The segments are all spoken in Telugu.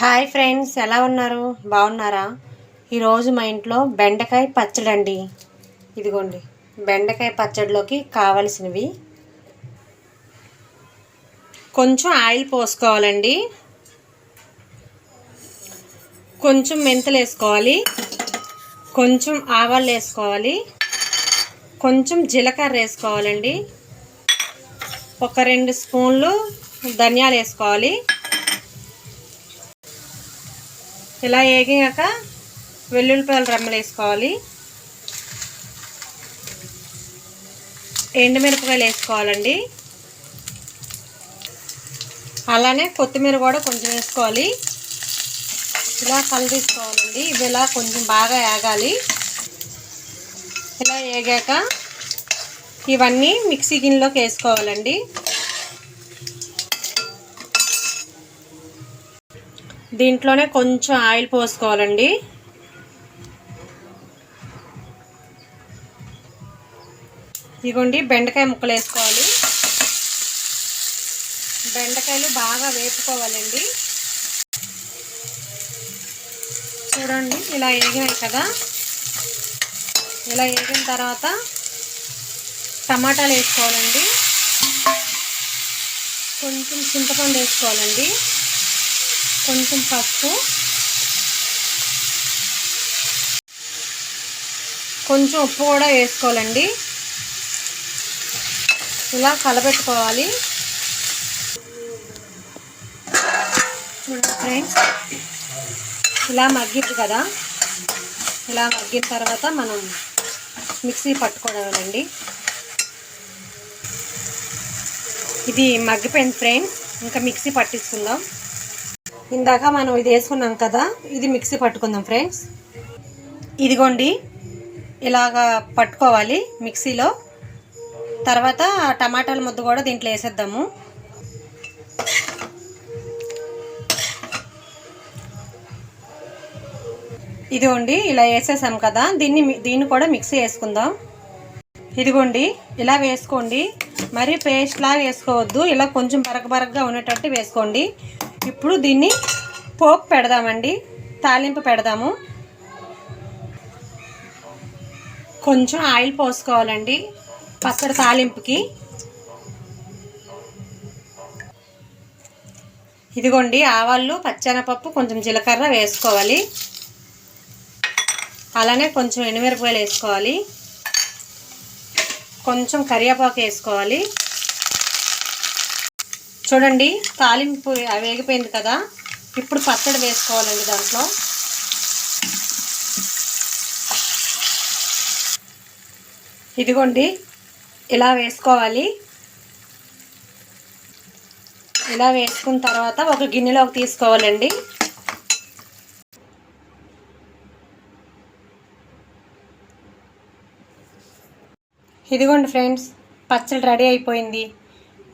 హాయ్ ఫ్రెండ్స్ ఎలా ఉన్నారు? బాగున్నారా? ఈరోజు మా ఇంట్లో బెండకాయ పచ్చడి అండి ఇదిగోండి బెండకాయ పచ్చడిలోకి కావలసినవి. కొంచెం ఆయిల్ పోసుకోవాలండి. కొంచెం మెంతులు వేసుకోవాలి. కొంచెం ఆవాలు వేసుకోవాలి. కొంచెం జీలకర్ర వేసుకోవాలండి. ఒక రెండు స్పూన్లు ధనియాలు వేసుకోవాలి. ఇలా వేగాక వెల్లుల్లిపాయలు రమ్మలు వేసుకోవాలి ఎండుమిరపకాయలు వేసుకోవాలండి. అలానే కొత్తిమీర కూడా కొంచెం వేసుకోవాలి. ఇలా కలిపేసుకోవాలండి. ఇవి ఇలా కొంచెం బాగా వేగాలి ఇలా వేగాక ఇవన్నీ మిక్సీ గిన్నెలోకి వేసుకోవాలండి. దీంట్లోనే కొంచెం ఆయిల్ పోసుకోవాలండి. ఇదిగోండి బెండకాయ ముక్కలు వేసుకోవాలి. బెండకాయలు బాగా వేపుకోవాలండి. చూడండి ఇలా వేగినాయి కదా. ఇలా వేగిన తర్వాత టమాటాలు వేసుకోవాలండి. కొంచెం చింతపండు వేసుకోవాలండి. కొంచెం పసుపు. కొంచెం ఉప్పు కూడా వేసుకోవాలండి. ఇలా కలపెట్టుకోవాలి చూడండి ఫ్రెండ్స్ ఇలా మగ్గిద్ది కదా. ఇలా మగ్గిన తర్వాత మనం మిక్సీ పట్టుకోవాలండి. ఇది మగ్గిపోయింది ఫ్రెండ్స్ ఇంకా మిక్సీ పట్టించుకుందాం. ఇందాక మనం ఇది వేసుకున్నాం కదా ఇది మిక్సీ పట్టుకుందాం ఫ్రెండ్స్ ఇదిగోండి ఇలాగా పట్టుకోవాలి మిక్సీలో. తర్వాత టమాటాల ముద్ద కూడా దీంట్లో వేసేద్దాము. ఇదిగోండి ఇలా వేసేసాం కదా దీన్ని దీన్ని కూడా మిక్సీ వేసుకుందాం. ఇదిగోండి ఇలా వేసుకోండి. మరి పేస్ట్ లాగా వేసుకోవద్దు ఇలా కొంచెం బరగ బరకగా ఉండేటట్టు వేసుకోండి. ఇప్పుడు దీన్ని పోపు పెడదామండి తాలింపు పెడదాము. కొంచెం ఆయిల్ పోసుకోవాలండి పచ్చడి తాలింపుకి. ఇదిగోండి ఆవాళ్ళు పచ్చెనపప్పు కొంచెం జీలకర్ర వేసుకోవాలి. అలానే కొంచెం ఎండుమిరపకాయలు వేసుకోవాలి. కొంచెం కరివేపాకు వేసుకోవాలి. చూడండి తాలింపు వేగిపోయింది కదా. ఇప్పుడు పచ్చడి వేసుకోవాలండి దాంట్లో. ఇదిగోండి ఇలా వేసుకోవాలి. ఇలా వేసుకున్న తర్వాత ఒక గిన్నెలోకి తీసుకోవాలండి. ఇదిగోండి ఫ్రెండ్స్ పచ్చడి రెడీ అయిపోయింది.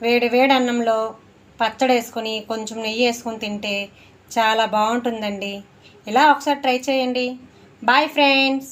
వేడి వేడి అన్నంలో పచ్చడి వేసుకొని కొంచెం నెయ్యి వేసుకొని తింటే చాలా బాగుంటుందండి. ఇలా ఒకసారి ట్రై చేయండి. Bye friends